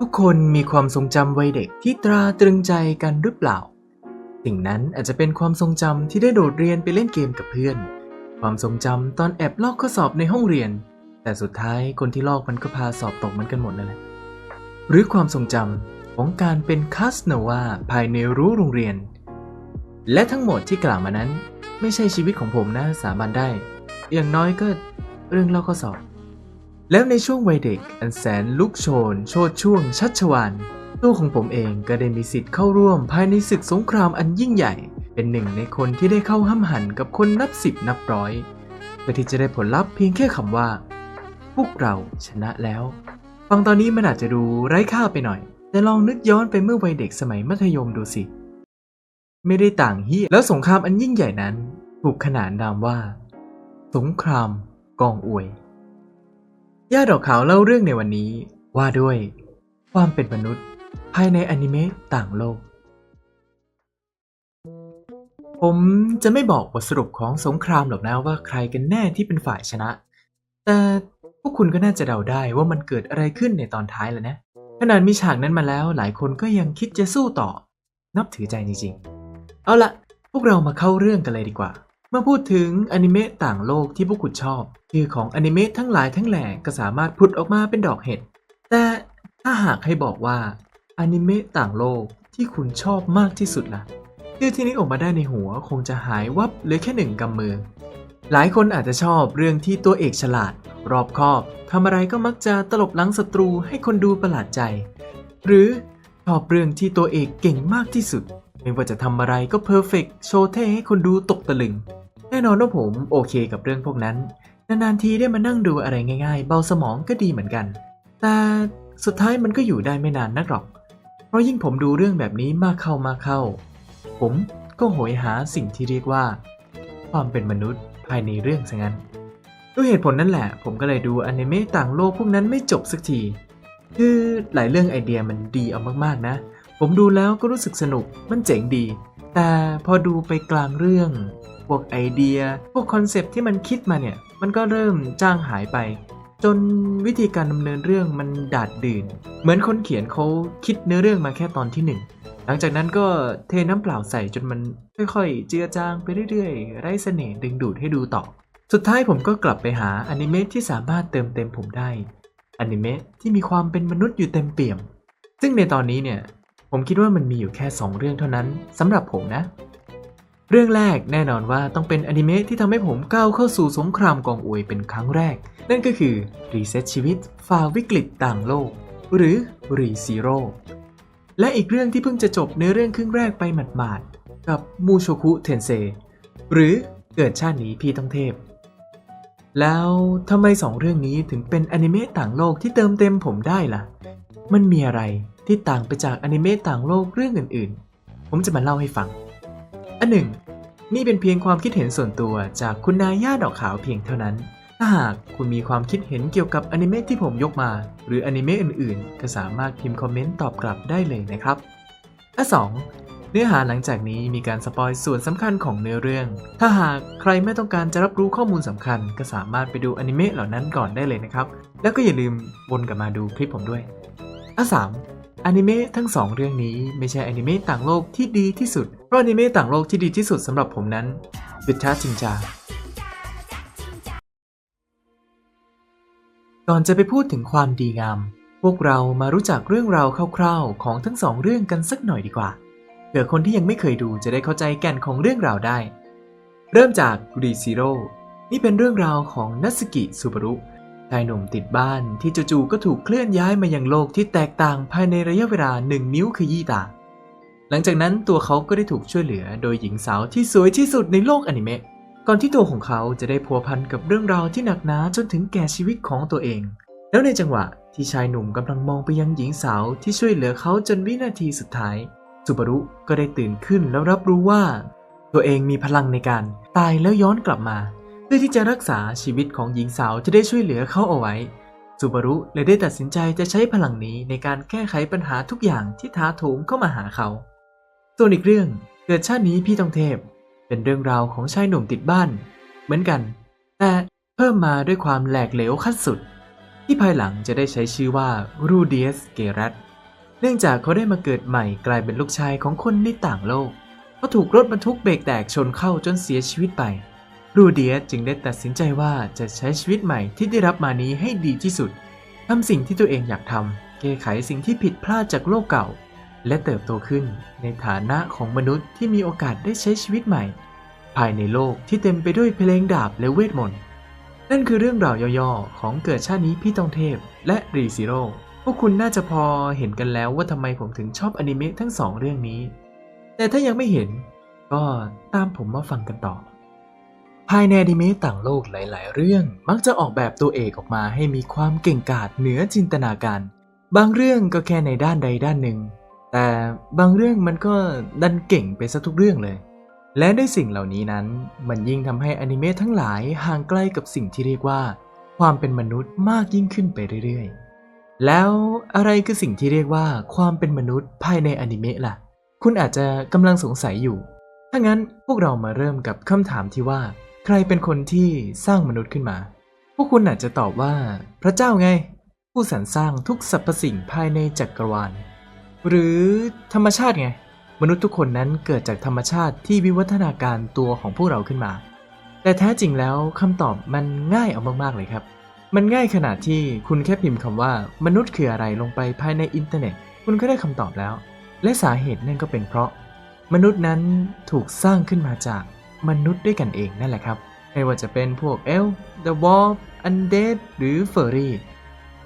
ทุกคนมีความทรงจำวัยเด็กที่ตราตรึงใจกันหรือเปล่า สิ่งนั้นอาจจะเป็นความทรงจำที่ได้โดดเรียนไปเล่นเกมกับเพื่อน ความทรงจำตอนแอบลอกข้อสอบในห้องเรียน แต่สุดท้ายคนที่ลอกมันก็พาสอบตกเหมันกันหมดนั่นแหละหรือความทรงจำของการเป็นคาสโนวาภายในรั้วโรงเรียน และทั้งหมดที่กล่าวมานั้น ไม่ใช่ชีวิตของผมนะสามัญได้ อย่างน้อยก็เรื่องลอกข้อสอบ แล้วในช่วงวัยเด็กอันแสนลุกโชน โชดช่วงชัชวานตัวของผมเองก็ได้มีสิทธิ์เข้าร่วมภายในศึกสงครามอันยิ่งใหญ่ เป็นหนึ่งในคนที่ได้เข้าห้ำหันกับคนนับสิบนับร้อยเพื่อที่จะได้ผลลัพธ์เพียงแค่คำว่า พวกเราชนะแล้ว ฟังตอนนี้มันอาจจะดูไร้ค่าไปหน่อย แต่ลองนึกย้อนไปเมื่อวัยเด็กสมัยมัธยมดูสิ ไม่ได้ต่างเฮียแล้วสงครามอันยิ่งใหญ่นั้น ถูกขนานนามว่า สงครามกองอวย ย่าดอกขาวเล่าเรื่องในวันนี้ว่าด้วย ความเป็นมนุษย์ ภายในอนิเมะต่างโลก ผมจะไม่บอกบทสรุปของสงครามหรอกนะว่าใครกันแน่ที่เป็นฝ่ายชนะ แต่พวกคุณก็น่าจะเดาได้ว่ามันเกิดอะไรขึ้นในตอนท้ายแล้วนะ ขนาดมีฉากนั้นมาแล้วหลายคนก็ยังคิดจะสู้ต่อ นับถือใจจริงๆ เอาละพวกเรามาเข้าเรื่องกันเลยดีกว่า เมื่อพูดถึงอนิเมะต่างโลกที่พวกคุณชอบ ชื่อของอนิเมะทั้งหลายทั้งแหล่ก็สามารถพุดออกมาเป็นดอกเห็ด แต่ถ้าหากให้บอกว่าอนิเมะต่างโลกที่คุณชอบมากที่สุดล่ะชื่อที่นึกออกมาได้ในหัวคงจะหายวับเหลือแค่หนึ่งกำมือ หลายคนอาจจะชอบเรื่องที่ตัวเอกฉลาด รอบคอบทำอะไรก็มักจะตลบหลังศัตรูให้คนดูประหลาดใจ หรือชอบเรื่องที่ตัวเอกเก่งมากที่สุด ไม่ว่าจะทำอะไรก็เพอร์เฟกโชว์เท่ให้คนดูตกตะลึง แน่นอนว่าผมโอเคกับเรื่องพวกนั้น นานๆทีได้มานั่งดูอะไรง่ายๆ เบาสมองก็ดีเหมือนกัน แต่สุดท้ายมันก็อยู่ได้ไม่นานนักหรอก เพราะยิ่งผมดูเรื่องแบบนี้มากเข้ามากเข้า ผมก็โหยหาสิ่งที่เรียกว่า ความเป็นมนุษย์ภายในเรื่องซะงั้น ด้วยเหตุผลนั่นแหละ ผมก็เลยดูอนิเมะต่างโลกพวกนั้นไม่จบสักที คือหลายเรื่องไอเดียมันดีเอามากๆนะ ผมดูแล้วก็รู้สึกสนุกมันเจ๋งดี แต่พอดูไปกลางเรื่อง พวกไอเดีย พวกคอนเซปที่มันคิดมาเนี่ย มันก็เริ่มจ้างหายไป จนวิธีการดำเนินเรื่องมันดาดดื่น เหมือนคนเขียนเขาคิดเนื้อเรื่องมาแค่ตอนที่หนึ่งหลังจากนั้นก็เทน้ำเปล่าใส่จนมันค่อยๆ เจือจางไปเรื่อยๆ ไร้เสน่ห์ดึงดูดให้ดูต่อ สุดท้ายผมก็กลับไปหาอนิเมะที่สามารถเติมเต็มผมได้อนิเมะที่มีความเป็นมนุษย์อยู่เต็มเปี่ยม ซึ่งในตอนนี้เนี่ย ผมคิดว่ามันมีอยู่แค่ 2 เรื่องเท่านั้นสำหรับผมนะ เรื่องแรกแน่นอนว่าต้องเป็นอนิเมะที่ทำให้ผมก้าวเข้าสู่สงครามกองอวยเป็นครั้งแรก นั่นก็คือรีเซ็ตชีวิตฝ่าวิกฤตต่างโลก หรือรีซีโร่และอีกเรื่องที่เพิ่งจะจบในเรื่องครึ่งแรกไปหมาดๆ กับมูโชคุเทนเซหรือเกิดชาตินี้พี่ต้องเทพ แล้วทำไมสองเรื่องนี้ถึงเป็นอนิเมะต่างโลกที่เติมเต็มผมได้ล่ะ มันมีอะไรที่ต่างไปจากอนิเมะต่างโลกเรื่องอื่นๆ ผมจะมาเล่าให้ฟัง อันหนึ่ง นี่เป็นเพียงความคิดเห็นส่วนตัวจากคุณนายย่าดอกขาวเพียงเท่านั้น ถ้าหากคุณมีความคิดเห็นเกี่ยวกับอนิเมะที่ผมยกมา หรืออนิเมะอื่นๆ ก็สามารถพิมพ์คอมเมนต์ตอบกลับได้เลยนะครับอันสองเนื้อหาหลังจากนี้มีการสปอยส่วนสำคัญของเนื้อเรื่อง ถ้าหากใครไม่ต้องการจะรับรู้ข้อมูลสำคัญ ก็สามารถไปดูอนิเมะเหล่านั้นก่อนได้เลยนะครับ แล้วก็อย่าลืมวนกลับมาดูคลิปผมด้วยอันสามอนิเมะทั้งสองเรื่องนี้ไม่ใช่อนิเมะต่างโลกที่ดีที่สุด เพราะอนิเมะต่างโลกที่ดีที่สุดสำหรับผมนั้นบิทาจิงจา ก่อนจะไปพูดถึงความดีงาม พวกเรามารู้จักเรื่องราวคร่าวๆ ของทั้งสองเรื่องกันสักหน่อยดีกว่าเผื่อคนที่ยังไม่เคยดูจะได้เข้าใจแก่นของเรื่องราวได้ เริ่มจากรีซีโร่นี่เป็นเรื่องราวของนัสกิซูบารุชายหนุ่มติดบ้านที่จู่ๆก็ถูกเคลื่อนย้ายมายังโลกที่แตกต่างภายในระยะเวลาหนึ่งนิ้วขยี้ตา หลังจากนั้นตัวเขาก็ได้ถูกช่วยเหลือโดยหญิงสาวที่สวยที่สุดในโลกอนิเมะก่อนที่ตัวของเขาจะได้พัวพันกับเรื่องราวที่หนักหนาจนถึงแก่ชีวิตของตัวเอง แล้วในจังหวะที่ชายหนุ่มกำลังมองไปยังหญิงสาวที่ช่วยเหลือเขาจนวินาทีสุดท้ายซูบารุก็ได้ตื่นขึ้นแล้วรับรู้ว่า ตัวเองมีพลังในการตายแล้วย้อนกลับมา เพื่อที่จะรักษาชีวิตของหญิงสาวที่ได้ช่วยเหลือเขาเอาไว้ซูบารุเลยได้ตัดสินใจจะใช้พลังนี้ในการแก้ไขปัญหาทุกอย่างที่ท้าโถมเข้ามาหาเขา ส่วนอีกเรื่องเกิดชาตินี้พี่ต้องเทพ เป็นเรื่องราวของชายหนุ่มติดบ้าน เหมือนกัน แต่เพิ่มมาด้วยความแหลกเหลวขั้นสุด ที่ภายหลังจะได้ใช้ชื่อว่ารูเดียสเกรัตเนื่องจากเขาได้มาเกิดใหม่กลายเป็นลูกชายของคนในต่างโลกเขาถูกรถบรรทุกเบรกแตกชนเข้าจนเสียชีวิตไป รูเดียสจึงได้ตัดสินใจว่าจะใช้ชีวิตใหม่ที่ได้รับมานี้ให้ดีที่สุดทำสิ่งที่ตัวเองอยากทำแก้ไขสิ่งที่ผิดพลาดจากโลกเก่า และเติบโตขึ้นในฐานะของมนุษย์ที่มีโอกาสได้ใช้ชีวิตใหม่ ภายในโลกที่เต็มไปด้วยเพลงดาบและเวทมนต์ นั่นคือเรื่องราวย่อๆ ของเกิดชาตินี้พี่ตองเทพและรีซิโร่พวกคุณน่าจะพอเห็นกันแล้วว่าทำไมผมถึงชอบอนิเมะทั้งสองเรื่องนี้ แต่ถ้ายังไม่เห็นก็ตามผมมาฟังกันต่อ ภายในอนิเมะต่างโลกหลาย ๆ เรื่องมักจะออกแบบตัวเอกออกมาให้มีความเก่งกาจเหนือจินตนาการ บางเรื่องก็แค่ในด้านใดด้านหนึ่ง แต่บางเรื่องมันก็ดันเก่งไปซะทุกเรื่องเลย และด้วยสิ่งเหล่านี้นั้น มันยิ่งทำให้อนิเมะทั้งหลายห่างไกลกับสิ่งที่เรียกว่า ความเป็นมนุษย์มากยิ่งขึ้นไปเรื่อยๆ แล้วอะไรคือสิ่งที่เรียกว่าความเป็นมนุษย์ภายในอนิเมะล่ะ คุณอาจจะกำลังสงสัยอยู่ ถ้างั้นพวกเรามาเริ่มกับคำถามที่ว่า ใครเป็นคนที่สร้างมนุษย์ขึ้นมา พวกคุณอาจจะตอบว่า พระเจ้าไง ผู้สรรสร้างทุกสรรพสิ่งภายในจักรวาล หรือธรรมชาติไง มนุษย์ทุกคนนั้นเกิดจากธรรมชาติที่วิวัฒนาการตัวของพวกเราขึ้นมา แต่แท้จริงแล้วคำตอบมันง่ายเอามากๆเลยครับ มันง่ายขนาดที่คุณแค่พิมพ์คำว่า มนุษย์คืออะไรลงไปภายในอินเทอร์เน็ต คุณก็ได้คำตอบแล้ว และสาเหตุนั่นก็เป็นเพราะ มนุษย์นั้นถูกสร้างขึ้นมาจากมนุษย์ด้วยกันเองนั่นแหละครับ ไม่ว่าจะเป็นพวกเอลเดอะวอลอันเดดหรือเฟอร์รี่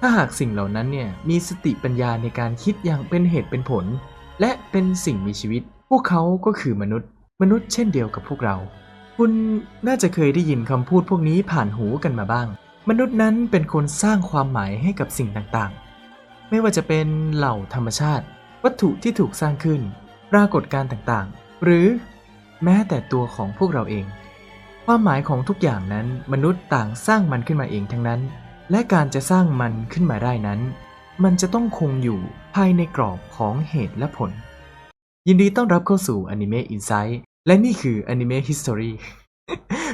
ถ้าหากสิ่งเหล่านั้นเนี่ยมีสติปัญญาในการคิดอย่างเป็นเหตุเป็นผล และเป็นสิ่งมีชีวิต พวกเขาก็คือมนุษย์ มนุษย์เช่นเดียวกับพวกเรา คุณน่าจะเคยได้ยินคำพูดพวกนี้ผ่านหูกันมาบ้าง มนุษย์นั้นเป็นคนสร้างความหมายให้กับสิ่งต่างๆ ไม่ว่าจะเป็นเหล่าธรรมชาติ วัตถุที่ถูกสร้างขึ้น ปรากฏการณ์ต่างๆ หรือแม้แต่ตัวของพวกเราเอง ความหมายของทุกอย่างนั้นมนุษย์ต่างสร้างมันขึ้นมาเองทั้งนั้น และการจะสร้างมันขึ้นมาได้นั้น มันจะต้องคงอยู่ภายในกรอบของเหตุและผล ยินดีต้อนรับเข้าสู่ Anime Insight และนี่คือ Anime History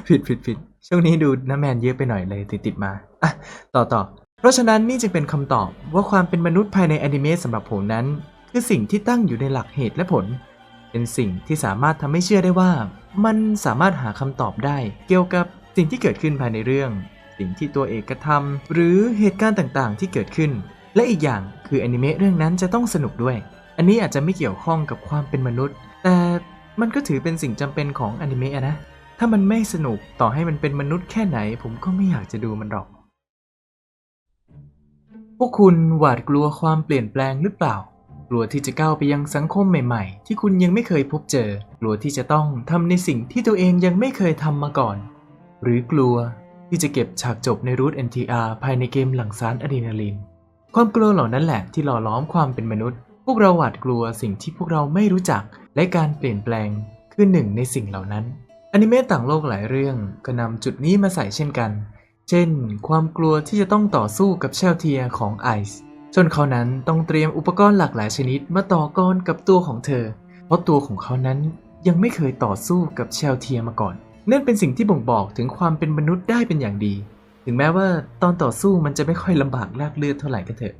ผิดผิดผิดช่วงนี้ดูน้าแมนเยอะไปหน่อยเลยติดติดมาอะต่อต่อ เพราะฉะนั้นนี่จึงเป็นคำตอบว่าความเป็นมนุษย์ภายในอนิเมะสำหรับผมนั้น คือสิ่งที่ตั้งอยู่ในหลักเหตุและผล เป็นสิ่งที่สามารถทำให้เชื่อได้ว่า มันสามารถหาคำตอบได้ เกี่ยวกับสิ่งที่เกิดขึ้นภายในเรื่อง สิ่งที่ตัวเอกกระทำหรือเหตุการณ์ต่างๆ ที่เกิดขึ้น และอีกอย่างคืออนิเมะเรื่องนั้นจะต้องสนุกด้วย อันนี้อาจจะไม่เกี่ยวข้องกับความเป็นมนุษย์ แต่มันก็ถือเป็นสิ่งจำเป็นของอนิเมะอะนะ ถ้ามันไม่สนุกต่อให้มันเป็นมนุษย์แค่ไหน ผมก็ไม่อยากจะดูมันหรอก พวกคุณหวาดกลัวความเปลี่ยนแปลงหรือเปล่า กลัวที่จะก้าวไปยังสังคมใหม่ ๆ ที่คุณยังไม่เคยพบเจอ กลัวที่จะต้องทำในสิ่งที่ตัวเองยังไม่เคยทำมาก่อน หรือกลัว ที่จะเก็บฉากจบในรูท NTR ภายในเกมหลังสารอะดรีนาลีน ความกลัวเหล่านั้นแหละที่หล่อล้อมความเป็นมนุษย์ พวกเราหวาดกลัวสิ่งที่พวกเราไม่รู้จัก และการเปลี่ยนแปลงคือหนึ่งในสิ่งเหล่านั้น อนิเมะต่างโลกหลายเรื่องก็นำจุดนี้มาใส่เช่นกัน เช่น ความกลัวที่จะต้องต่อสู้กับเชลเทียของไอซ์จนเขานั้นต้องเตรียมอุปกรณ์หลากหลายชนิดมาต่อกรกับตัวของเธอ เพราะตัวของเขานั้นยังไม่เคยต่อสู้กับเชลเทียมาก่อน นั่นเป็นสิ่งที่บ่งบอกถึงความเป็นมนุษย์ได้เป็นอย่างดี ถึงแม้ว่าตอนต่อสู้มันจะไม่ค่อยลำบากลากเลือดเท่าไหร่ก็เถอะ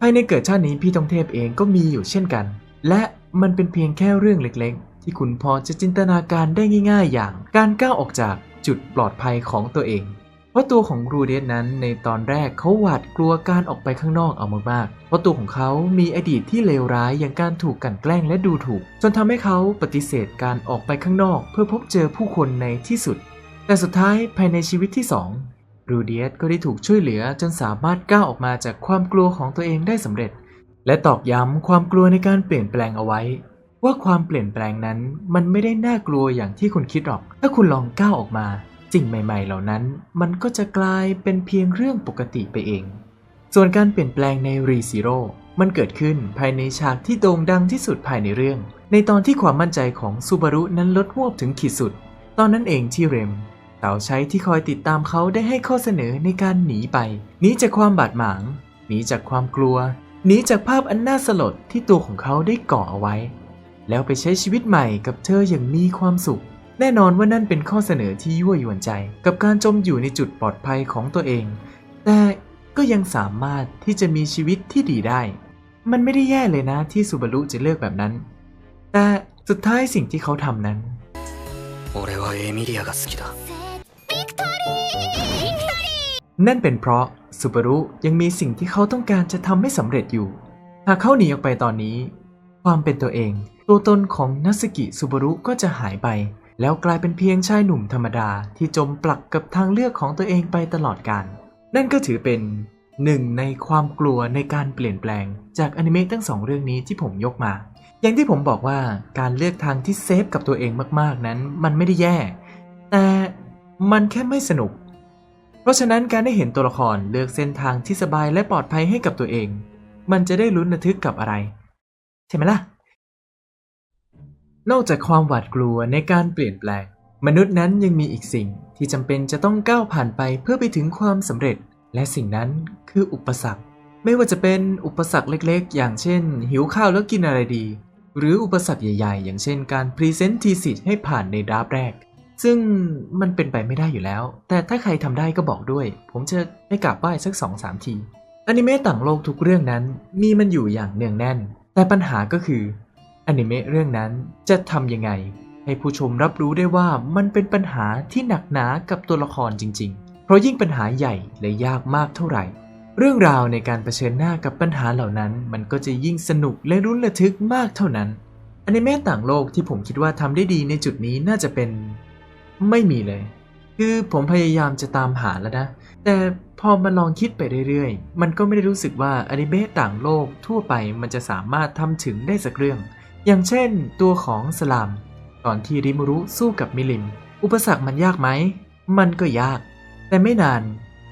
ภายในเกิดชาตินี้พี่ทองเทพเองก็มีอยู่เช่นกัน และมันเป็นเพียงแค่เรื่องเล็กๆ ที่คุณพอจะจินตนาการได้ง่าย ๆ อย่าง การก้าวออกจากจุดปลอดภัยของตัวเอง เพราะตัวของรูเดสนั้นในตอนแรกเขาหวาดกลัวการออกไปข้างนอกเอามากๆเพราะตัวของเขามีอดีตที่เลวร้ายอย่างการถูกกลั่นแกล้งและดูถูก จนทำให้เขาปฏิเสธการออกไปข้างนอก เพื่อพบเจอผู้คนในที่สุด แต่สุดท้ายภายในชีวิตที่สองรูเดียสก็ได้ถูกช่วยเหลือจนสามารถก้าวออกมาจากความกลัวของตัวเองได้สำเร็จ และตอกย้ำความกลัวในการเปลี่ยนแปลงเอาไว้ ว่าความเปลี่ยนแปลงนั้นมันไม่ได้น่ากลัวอย่างที่คุณคิดหรอก ถ้าคุณลองก้าวออกมา สิ่งใหม่ ๆ เหล่านั้นมันก็จะกลายเป็นเพียงเรื่องปกติไปเอง ส่วนการเปลี่ยนแปลงในรีซิโร่มันเกิดขึ้นภายในฉากที่โด่งดังที่สุดภายในเรื่อง ในตอนที่ความมั่นใจของซูบารุนั้นลดวบถึงขีดสุด ตอนนั้นเองที่เรมสาวใช้ที่คอยติดตามเขาได้ให้ข้อเสนอในการหนีไป หนีจากความบาดหมาง หนีจากความกลัว หนีจากภาพอันน่าสลดที่ตัวของเขาได้ก่อเอาไว้ แล้วไปใช้ชีวิตใหม่กับเธออย่างมีความสุข แน่นอนว่านั่นเป็นข้อเสนอที่ยั่วยวนใจ กับการจมอยู่ในจุดปลอดภัยของตัวเอง แต่ก็ยังสามารถที่จะมีชีวิตที่ดีได้ มันไม่ได้แย่เลยนะที่ซูบารุจะเลือกแบบนั้น แต่สุดท้ายสิ่งที่เขาทำนั้นนั่นเป็นเพราะซูบารุยังมีสิ่งที่เขาต้องการจะทำให้สำเร็จอยู่ หากเขาหนีออกไปตอนนี้ ความเป็นตัวเอง ตัวตนของนัสกิซูบารุก็จะหายไป แล้วกลายเป็นเพียงชายหนุ่มธรรมดาที่จมปลักกับทางเลือกของตัวเองไปตลอดกาลนั่นก็ถือเป็นหนึ่งในความกลัวในการเปลี่ยนแปลง จากอนิเมะทั้งสองเรื่องนี้ที่ผมยกมา อย่างที่ผมบอกว่าการเลือกทางที่เซฟกับตัวเองมากๆนั้น มันไม่ได้แย่ แต่มันแค่ไม่สนุก เพราะฉะนั้นการได้เห็นตัวละครเลือกเส้นทางที่สบายและปลอดภัยให้กับตัวเอง มันจะได้ลุ้นระทึกกับอะไร ใช่ไหมล่ะ นอกจากความหวาดกลัวในการเปลี่ยนแปลง มนุษย์นั้นยังมีอีกสิ่งที่จำเป็นจะต้องก้าวผ่านไปเพื่อไปถึงความสำเร็จ และสิ่งนั้นคืออุปสรรค ไม่ว่าจะเป็นอุปสรรคเล็กๆ อย่างเช่น หิวข้าวแล้วกินอะไรดี หรืออุปสรรคใหญ่ๆ อย่างเช่นการพรีเซนต์ทีสิทธิ์ให้ผ่านในดราฟแรก ซึ่งมันเป็นไปไม่ได้อยู่แล้ว แต่ถ้าใครทำได้ก็บอกด้วย ผมจะได้กราบไหว้สัก2อสามทีอนิเมะต่างโลกทุกเรื่องนั้นมีมันอยู่อย่างเนืองแน่น แต่ปัญหาก็คือ อนิเมะเรื่องนั้นจะทำยังไง ให้ผู้ชมรับรู้ได้ว่ามันเป็นปัญหาที่หนักหนากับตัวละครจริง ๆ เพราะยิ่งปัญหาใหญ่และยากมากเท่าไหร่ เรื่องราวในการเผชิญหน้ากับปัญหาเหล่านั้น มันก็จะยิ่งสนุกและรุนระทึกมากเท่านั้นอนิเมะต่างโลกที่ผมคิดว่าทำได้ดีในจุดนี้น่าจะเป็น ไม่มีเลย คือผมพยายามจะตามหาแล้วนะ แต่พอมาลองคิดไปเรื่อยๆ มันก็ไม่ได้รู้สึกว่าอนิเมะต่างโลกทั่วไปมันจะสามารถทำถึงได้สักเรื่อง อย่างเช่น ตัวของสลามตอนที่ริมรุสู้กับมิลิม อุปสรรคมันยากไหม มันก็ยาก แต่ไม่นาน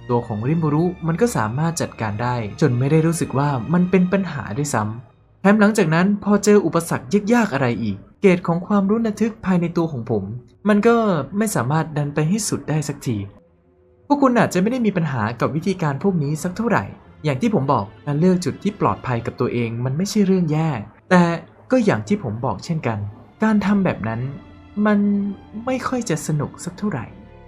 ตัวของริมรุมันก็สามารถจัดการได้ จนไม่ได้รู้สึกว่ามันเป็นปัญหาด้วยซ้ำแถมหลังจากนั้นพอเจออุปสรรคยากๆอะไรอีก เกรดของความรุนระทึกภายในตัวของผม มันก็ไม่สามารถดันไปให้สุดได้สักทีพวกคุณอาจจะไม่ได้มีปัญหากับวิธีการพวกนี้สักเท่าไหร่ อย่างที่ผมบอกการเลือกจุดที่ปลอดภัยกับตัวเองมันไม่ใช่เรื่องแย่ แต่ ก็อย่างที่ผมบอกเช่นกัน การทำแบบนั้นมันไม่ค่อยจะสนุกสักเท่าไหร่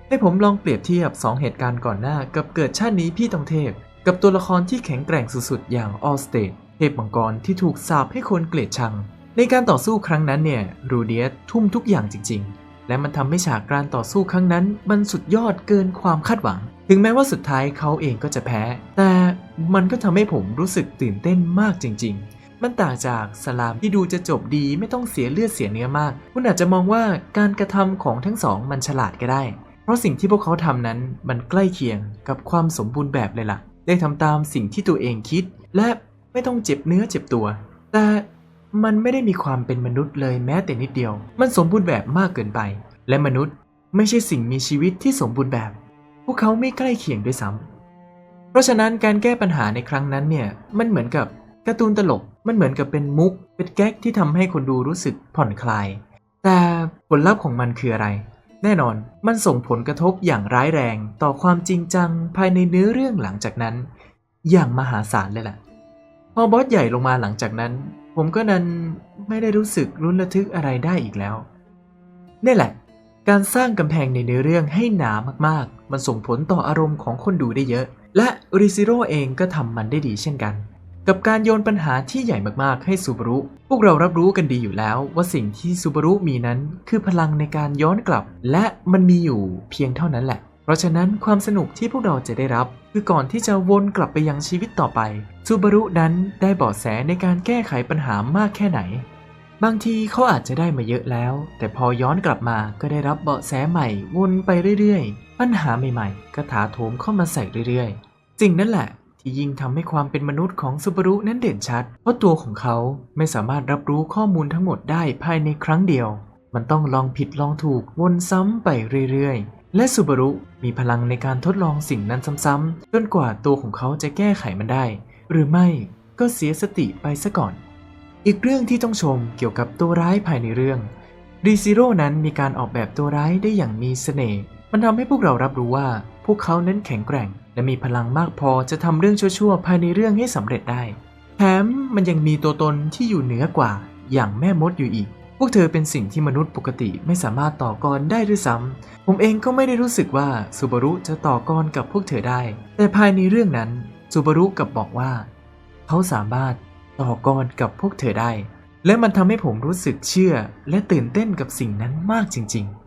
ให้ผมลองเปรียบเทียบ 2 เหตุการณ์ก่อนหน้ากับเกิดชาตินี้พี่ตองเทพ กับตัวละครที่แข็งแกร่งสุดๆ อย่างออสเตดเทพมังกรที่ถูกสาปให้คนเกลียดชัง ในการต่อสู้ครั้งนั้นเนี่ยรูเดียสทุ่มทุกอย่างจริง ๆ และมันทำให้ฉากการต่อสู้ครั้งนั้น มันสุดยอดเกินความคาดหวัง ถึงแม้ว่าสุดท้ายเขาเองก็จะแพ้ แต่มันก็ทำให้ผมรู้สึกตื่นเต้นมากจริง ๆ มันต่างจากสลามที่ดูจะจบดีไม่ต้องเสียเลือดเสียเนื้อมาก คุณอาจจะมองว่าการกระทำของทั้งสองมันฉลาดก็ได้ เพราะสิ่งที่พวกเขาทำนั้นมันใกล้เคียงกับความสมบูรณ์แบบเลยล่ะ ได้ทำตามสิ่งที่ตัวเองคิด และไม่ต้องเจ็บเนื้อเจ็บตัว แต่มันไม่ได้มีความเป็นมนุษย์เลยแม้แต่นิดเดียว มันสมบูรณ์แบบมากเกินไป และมนุษย์ไม่ใช่สิ่งมีชีวิตที่สมบูรณ์แบบ พวกเขาไม่ใกล้เคียงด้วยซ้ำเพราะฉะนั้นการแก้ปัญหาในครั้งนั้นเนี่ย มันเหมือนกับการ์ตูนตลก มันเหมือนกับเป็นมุก เป็นแก๊กที่ทำให้คนดูรู้สึกผ่อนคลาย แต่ผลลัพธ์ของมันคืออะไร แน่นอนมันส่งผลกระทบอย่างร้ายแรงต่อความจริงจังภายในเนื้อเรื่องหลังจากนั้น อย่างมหาศาลเลยล่ะพอบอสใหญ่ลงมาหลังจากนั้น ผมก็นั้นไม่ได้รู้สึกรุนระทึกอะไรได้อีกแล้วนี่แหละ การสร้างกำแพงในเนื้อเรื่องให้หนามากๆ มันส่งผลต่ออารมณ์ของคนดูได้เยอะ และริซิโร่เองก็ทำมันได้ดีเช่นกัน กับการโยนปัญหาที่ใหญ่มากๆให้ซูบารุ พวกเรารับรู้กันดีอยู่แล้วว่าสิ่งที่ซูบารุมีนั้นคือพลังในการย้อนกลับ และมันมีอยู่เพียงเท่านั้นแหละ เพราะฉะนั้นความสนุกที่พวกเราจะได้รับ คือก่อนที่จะวนกลับไปยังชีวิตต่อไปซูบารุนั้นได้เบาะแสในการแก้ไขปัญหามากแค่ไหน บางทีเขาอาจจะได้มาเยอะแล้ว แต่พอย้อนกลับมาก็ได้รับเบาะแสใหม่วนไปเรื่อยๆ ปัญหาใหม่ๆ ก็ถาโถมเข้ามาใส่เรื่อยๆสิ่งนั้นแหละ ที่ยิ่งทำให้ความเป็นมนุษย์ของซูบารุนั้นเด่นชัด เพราะตัวของเขาไม่สามารถรับรู้ข้อมูลทั้งหมดได้ภายในครั้งเดียว มันต้องลองผิดลองถูกวนซ้ำไปเรื่อยๆ และซูบารุมีพลังในการทดลองสิ่งนั้นซ้ำๆจนกว่าตัวของเขาจะแก้ไขมันได้ หรือไม่ก็เสียสติไปซะก่อน อีกเรื่องที่ต้องชมเกี่ยวกับตัวร้ายภายในเรื่องรีซิโร่นั้นมีการออกแบบตัวร้ายได้อย่างมีเสน่ห์ มันทำให้พวกเรารับรู้ว่า พวกเขานั้นแข็งแกร่ง และมีพลังมากพอจะทำเรื่องชั่วๆภายในเรื่องให้สำเร็จได้ แถมมันยังมีตัวตนที่อยู่เหนือกว่าอย่างแม่มดอยู่อีก พวกเธอเป็นสิ่งที่มนุษย์ปกติไม่สามารถต่อกรได้ด้วยซ้ำ ผมเองก็ไม่ได้รู้สึกว่าซูบารุจะต่อกรกับพวกเธอได้ แต่ภายในเรื่องนั้นซูบารุกลับบอกว่า เขาสามารถต่อกรกับพวกเธอได้ และมันทำให้ผมรู้สึกเชื่อและตื่นเต้นกับสิ่งนั้นมากจริง ๆ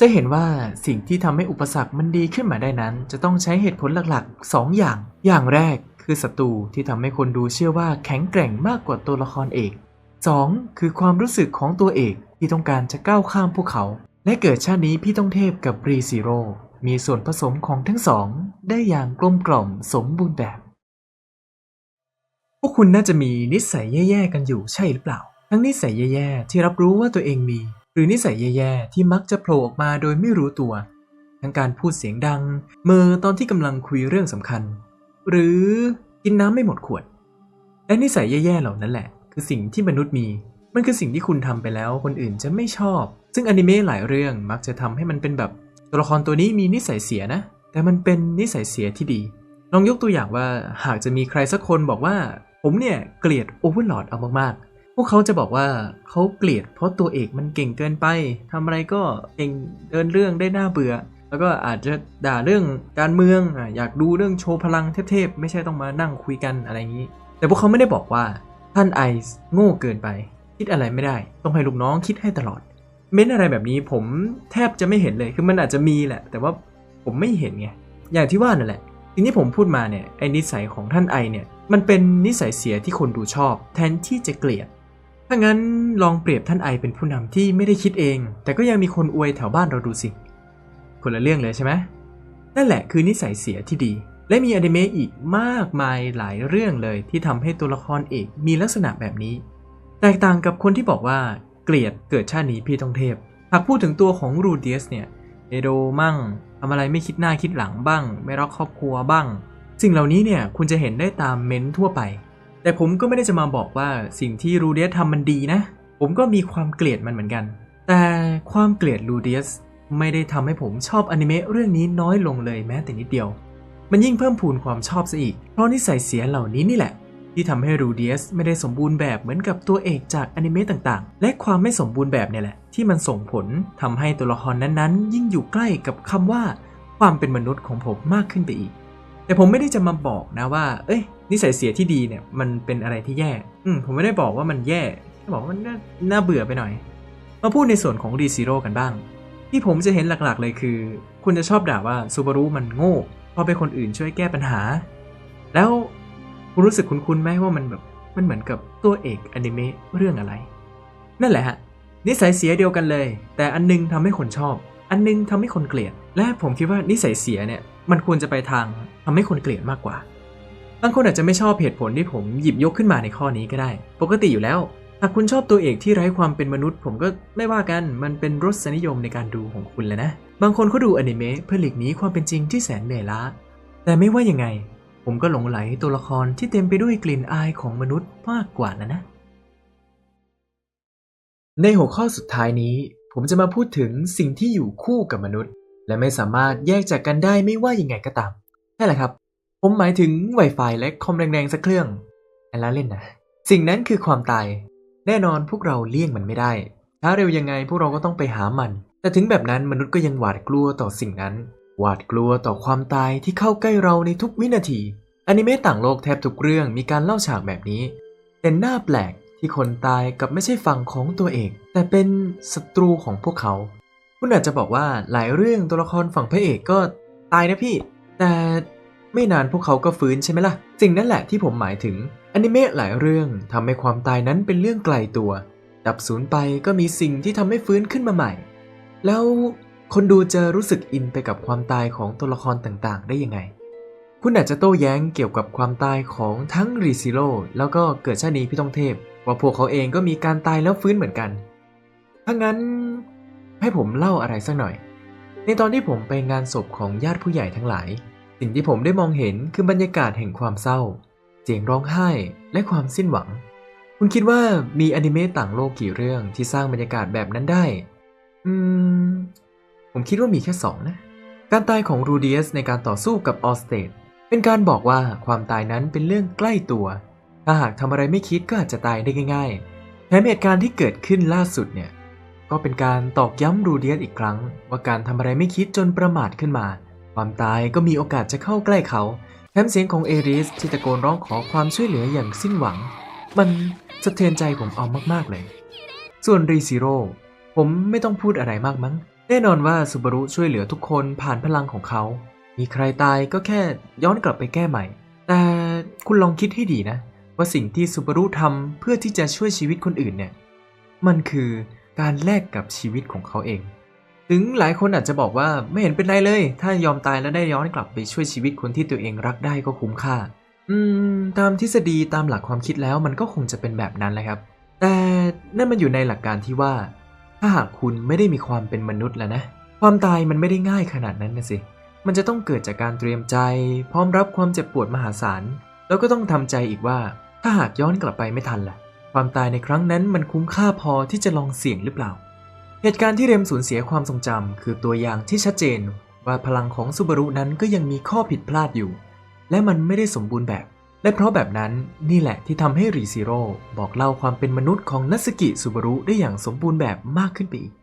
จะเห็นว่าสิ่งที่ทำให้อุปสรรคมันดีขึ้นมาได้นั้น จะต้องใช้เหตุผลหลักๆ 2 อย่าง อย่างแรกคือศัตรูที่ทำให้คนดูเชื่อว่าแข็งแกร่งมากกว่าตัวละครเอก 2. คือความรู้สึกของตัวเอกที่ต้องการจะก้าวข้ามพวกเขา และเกิดชาตินี้พี่ต้องเทพกับรีซีโร่มีส่วนผสมของทั้งสอง ได้อย่างกลมกล่อมสมบูรณ์แบบ พวกคุณน่าจะมีนิสัยแย่ๆกันอยู่ใช่หรือเปล่า ทั้งนิสัยแย่ๆที่รับรู้ว่าตัวเองมี หรือนิสัยแย่ๆ ที่มักจะโผล่ออกมาโดยไม่รู้ตัว ทั้งการพูดเสียงดัง เมื่อตอนที่กำลังคุยเรื่องสำคัญ หรือกินน้ำไม่หมดขวด และนิสัยแย่ๆ เหล่านั้นแหละ คือสิ่งที่มนุษย์มี มันคือสิ่งที่คุณทำไปแล้วคนอื่นจะไม่ชอบ ซึ่งอนิเมะหลายเรื่องมักจะทำให้มันเป็นแบบตัวละครตัวนี้มีนิสัยเสียนะ แต่มันเป็นนิสัยเสียที่ดี ลองยกตัวอย่างว่าหากจะมีใครสักคนบอกว่า ผมเนี่ยเกลียดโอเวอร์ลอดเอามากๆ พวกเขาจะบอกว่าเขาเกลียดเพราะตัวเอกมันเก่งเกินไปทำอะไรก็เก่งเดินเรื่องได้น่าเบื่อ แล้วก็อาจจะด่าเรื่องการเมืองอยากดูเรื่องโชว์พลังเทพๆไม่ใช่ต้องมานั่งคุยกันอะไรอย่างนี้ แต่พวกเขาไม่ได้บอกว่าท่านไอซ์โง่เกินไป คิดอะไรไม่ได้ ต้องให้ลูกน้องคิดให้ตลอด เม้นอะไรแบบนี้ผมแทบจะไม่เห็นเลยคือมันอาจจะมีแหละ แต่ว่าผมไม่เห็นไงอย่างที่ว่านั่นแหละสิ่งที่ผมพูดมาเนี่ยไอ้นิสัยของท่านไอเนี่ยมันเป็นนิสัยเสียที่คนดูชอบ แทนที่จะเกลียด ถ้างั้นลองเปรียบท่านไอเป็นผู้นำที่ไม่ได้คิดเอง แต่ก็ยังมีคนอวยแถวบ้านเราดูสิ คนละเรื่องเลยใช่ไหมนั่นแหละคือนิสัยเสียที่ดี และมีอนิเมะอีกมากมายหลายเรื่องเลยที่ทำให้ตัวละครเอกมีลักษณะแบบนี้ แตกต่างกับคนที่บอกว่า เกลียดเกิดชาตินี้พี่ต้องเทพ หากพูดถึงตัวของรูเดียสเนี่ยเอโดมั่งทำอะไรไม่คิดหน้าคิดหลังบ้าง ไม่รักครอบครัวบ้าง สิ่งเหล่านี้เนี่ยคุณจะเห็นได้ตามเม้นท์ทั่วไป แต่ผมก็ไม่ได้จะมาบอกว่าสิ่งที่รูเดียสทำมันดีนะ ผมก็มีความเกลียดมันเหมือนกัน แต่ความเกลียดรูเดียสไม่ได้ทำให้ผมชอบอนิเมะเรื่องนี้น้อยลงเลยแม้แต่นิดเดียว มันยิ่งเพิ่มพูนความชอบซะอีก เพราะนิสัยเสียเหล่านี้นี่แหละ ที่ทำให้รูเดียสไม่ได้สมบูรณ์แบบเหมือนกับตัวเอกจากอนิเมะต่างๆ และความไม่สมบูรณ์แบบเนี่ยแหละ ที่มันส่งผลทำให้ตัวละครนั้นๆ ยิ่งอยู่ใกล้กับคำว่า ความเป็นมนุษย์ของผมมากขึ้นไปอีก แต่ผมไม่ได้จะมาบอกนะว่า เอ้ย นิสัยเสียที่ดีเนี่ย มันเป็นอะไรที่แย่ อืม ผมไม่ได้บอกว่ามันแย่แค่บอกว่ามันน่าเบื่อไปหน่อย มาพูดในส่วนของรีซีโร่กันบ้าง ที่ผมจะเห็นหลักๆเลยคือ คุณจะชอบด่าว่าซูบารุมันโง่เพราะเป็นคนอื่นช่วยแก้ปัญหา แล้วคุณรู้สึกคุ้นๆไหมว่ามันแบบ มันเหมือนกับตัวเอกอนิเมะเรื่องอะไร นั่นแหละฮะ นิสัยเสียเดียวกันเลย แต่อันนึงทำให้คนชอบ อันนึงทำให้คนเกลียด และผมคิดว่านิสัยเสียเนี่ย มันควรจะไปทางทำให้คนเกลียดมากกว่า บางคนอาจจะไม่ชอบเหตุผลที่ผมหยิบยกขึ้นมาในข้อนี้ก็ได้ ปกติอยู่แล้ว หากคุณชอบตัวเอกที่ไร้ความเป็นมนุษย์ ผมก็ไม่ว่ากัน มันเป็นรสนิยมในการดูของคุณแหละนะ บางคนเขาดูอนิเมะเพื่อหลีกหนีความเป็นจริงที่แสนเหนื่อยล้า แต่ไม่ว่ายังไง ผมก็หลงไหลตัวละครที่เต็มไปด้วยกลิ่นอายของมนุษย์มากกว่านะนะ ในหัวข้อสุดท้ายนี้ ผมจะมาพูดถึงสิ่งที่อยู่คู่กับมนุษย์ และไม่สามารถแยกจากกันได้ไม่ว่ายังไงก็ตามนั่นแหละครับ ผมหมายถึง Wi-Fi และคอมแรงๆสักเครื่องอันละเล่นนะสิ่งนั้นคือความตาย แน่นอนพวกเราเลี่ยงมันไม่ได้ช้าเร็วยังไงพวกเราก็ต้องไปหามัน แต่ถึงแบบนั้นมนุษย์ก็ยังหวาดกลัวต่อสิ่งนั้น หวาดกลัวต่อความตายที่เข้าใกล้เราในทุกวินาทีอนิเมะต่างโลกแทบทุกเรื่องมีการเล่าฉากแบบนี้ แต่น่าแปลกที่คนตายกับไม่ใช่ฝั่งของตัวเอง แต่เป็นศัตรูของพวกเขา คุณอาจจะบอกว่าหลายเรื่องตัวละครฝั่งพระเอกก็ตายนะพี่ แต่ไม่นานพวกเขาก็ฟื้นใช่ไหมล่ะ สิ่งนั้นแหละที่ผมหมายถึงอนิเมะหลายเรื่องทำให้ความตายนั้นเป็นเรื่องไกลตัว ดับสูญไปก็มีสิ่งที่ทำให้ฟื้นขึ้นมาใหม่ แล้วคนดูจะรู้สึกอินไปกับความตายของตัวละครต่างๆ ได้ยังไง คุณอาจจะโต้แย้งเกี่ยวกับความตายของทั้งรีซิโร่แล้วก็เกิดชาตินี้พี่ต้องเทพ ว่าพวกเขาเองก็มีการตายแล้วฟื้นเหมือนกันถ้างั้น ให้ผมเล่าอะไรสักหน่อย ในตอนที่ผมไปงานศพของญาติผู้ใหญ่ทั้งหลาย สิ่งที่ผมได้มองเห็นคือบรรยากาศแห่งความเศร้า เสียงร้องไห้และความสิ้นหวัง คุณคิดว่ามีอนิเมะต่างโลกกี่เรื่องที่สร้างบรรยากาศแบบนั้นได้ อืม ผมคิดว่ามีแค่สองนะ การตายของรูเดียสในการต่อสู้กับออสเตดเป็นการบอกว่าความตายนั้นเป็นเรื่องใกล้ตัว ถ้าหากทำอะไรไม่คิดก็อาจจะตายได้ง่ายๆแถมเหตุการณ์ที่เกิดขึ้นล่าสุดเนี่ย ก็เป็นการตอกย้ำรูเดียสอีกครั้ง ว่าการทำอะไรไม่คิดจนประมาทขึ้นมา ความตายก็มีโอกาสจะเข้าใกล้เขาแถมเสียงของเอริสที่ตะโกนร้องขอความช่วยเหลืออย่างสิ้นหวัง มันสะเทือนใจผมเอามากๆเลย ส่วนรีซิโร่ผมไม่ต้องพูดอะไรมากมั้ง แน่นอนว่าซูบารุช่วยเหลือทุกคนผ่านพลังของเขา มีใครตายก็แค่ย้อนกลับไปแก้ใหม่ แต่คุณลองคิดให้ดีนะ ว่าสิ่งที่ซูบารุทำเพื่อที่จะช่วยชีวิตคนอื่นเนี่ย มันคือ การแลกกับชีวิตของเขาเอง ถึงหลายคนอาจจะบอกว่าไม่เห็นเป็นไรเลย ถ้ายอมตายแล้วได้ย้อนกลับไปช่วยชีวิตคนที่ตัวเองรักได้ก็คุ้มค่า อืม ตามทฤษฎีตามหลักความคิดแล้วมันก็คงจะเป็นแบบนั้นแหละครับ แต่นั่นมันอยู่ในหลักการที่ว่า ถ้าหากคุณไม่ได้มีความเป็นมนุษย์แล้วนะ ความตายมันไม่ได้ง่ายขนาดนั้นนะสิ มันจะต้องเกิดจากการเตรียมใจ พร้อมรับความเจ็บปวดมหาศาล แล้วก็ต้องทำใจอีกว่า ถ้าหากย้อนกลับไปไม่ทันล่ะ ความตายในครั้งนั้นมันคุ้มค่าพอที่จะลองเสี่ยงหรือเปล่า เหตุการณ์ที่เรมสูญเสียความทรงจำคือตัวอย่างที่ชัดเจนว่าพลังของซูบารุนั้นก็ยังมีข้อผิดพลาดอยู่ และมันไม่ได้สมบูรณ์แบบ และเพราะแบบนั้นนี่แหละที่ทำให้รีซิโร่บอกเล่าความเป็นมนุษย์ของนัสกิซูบารุได้อย่างสมบูรณ์แบบมากขึ้นไปอีก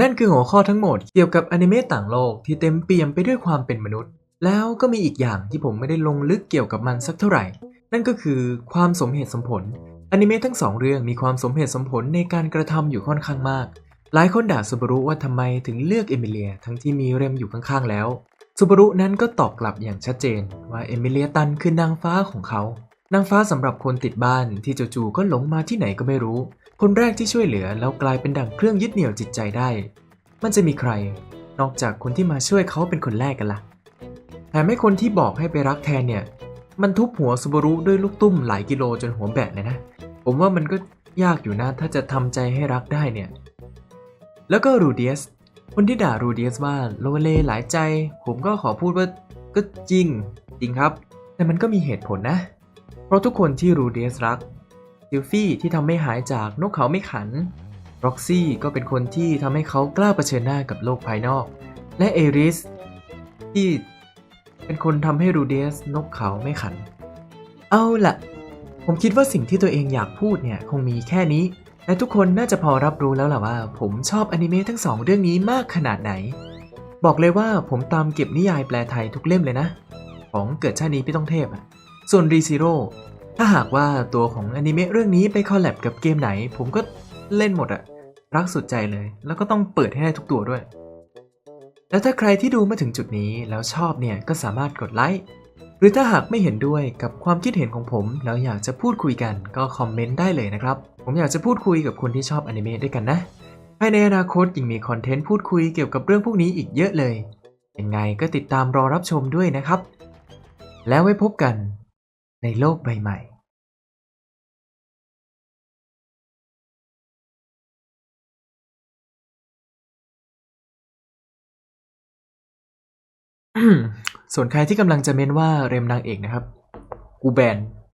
นั่นคือหัวข้อทั้งหมดเกี่ยวกับอนิเมะต่างโลกที่เต็มเปี่ยมไปด้วยความเป็นมนุษย์ แล้วก็มีอีกอย่างที่ผมไม่ได้ลงลึกเกี่ยวกับมันสักเท่าไหร่ นั่นก็คือความสมเหตุสมผลอนิเมะทั้งสองเรื่องมีความสมเหตุสมผลในการกระทำอยู่ค่อนข้างมาก หลายคนด่าซูบารุว่าทำไมถึงเลือกเอมิเลียทั้งที่มีเรมอยู่ข้างๆแล้วซูบารุนั้นก็ตอบกลับอย่างชัดเจน ว่าเอมิเลียตันคือนางฟ้าของเขา นางฟ้าสำหรับคนติดบ้านที่จู่ๆก็หลงมาที่ไหนก็ไม่รู้ คนแรกที่ช่วยเหลือแล้วกลายเป็นดั่งเครื่องยึดเหนี่ยวจิตใจได้ มันจะมีใคร นอกจากคนที่มาช่วยเขาเป็นคนแรกกันล่ะ มให้คนที่บอกให้ไปรักแทนเนี่ย มันทุบหัวซูบารุด้วยลูกตุ้มหลายกิโลจนหัวแบะเลยนะ ผมว่ามันก็ยากอยู่นะถ้าจะทำใจให้รักได้เนี่ย แล้วก็รูเดียส คนที่ด่ารูเดียสว่าโลเลหลายใจ ผมก็ขอพูดว่าก็จริง จริงครับ แต่มันก็มีเหตุผลนะ เพราะทุกคนที่รูเดียสรักซิลฟี่ที่ทำให้หายจากนกเขาไม่ขันร็อกซี่ก็เป็นคนที่ทำให้เขากล้าเผชิญหน้ากับโลกภายนอก และเอริสที่ เป็นคนทำให้รูเดียสนกเขาไม่ขัน เอาล่ะผมคิดว่าสิ่งที่ตัวเองอยากพูดเนี่ยคงมีแค่นี้ และทุกคนน่าจะพอรับรู้แล้วล่ะว่า ผมชอบอนิเมะทั้งสองเรื่องนี้มากขนาดไหน บอกเลยว่าผมตามเก็บนิยายแปลไทยทุกเล่มเลยนะ ของเกิดชาตินี้พี่ต้องเทพอะส่วนรีซิโร่ถ้าหากว่าตัวของอนิเมะเรื่องนี้ไปคอลแลบกับเกมไหน ผมก็เล่นหมดอะรักสุดใจเลย แล้วก็ต้องเปิดให้ได้ทุกตัวด้วย แล้วถ้าใครที่ดูมาถึงจุดนี้แล้วชอบเนี่ยก็สามารถกดไลค์ หรือถ้าหากไม่เห็นด้วยกับความคิดเห็นของผม แล้วอยากจะพูดคุยกันก็คอมเมนต์ได้เลยนะครับ ผมอยากจะพูดคุยกับคนที่ชอบอนิเมะด้วยกันนะภายในอนาคตยังมีคอนเทนต์พูดคุยเกี่ยวกับเรื่องพวกนี้อีกเยอะเลย ยังไงก็ติดตามรอรับชมด้วยนะครับ แล้วไว้พบกันในโลกใบใหม่ ส่วนใครที่กำลังจะเม้นว่าเรมนางเอกนะครับ กูแบน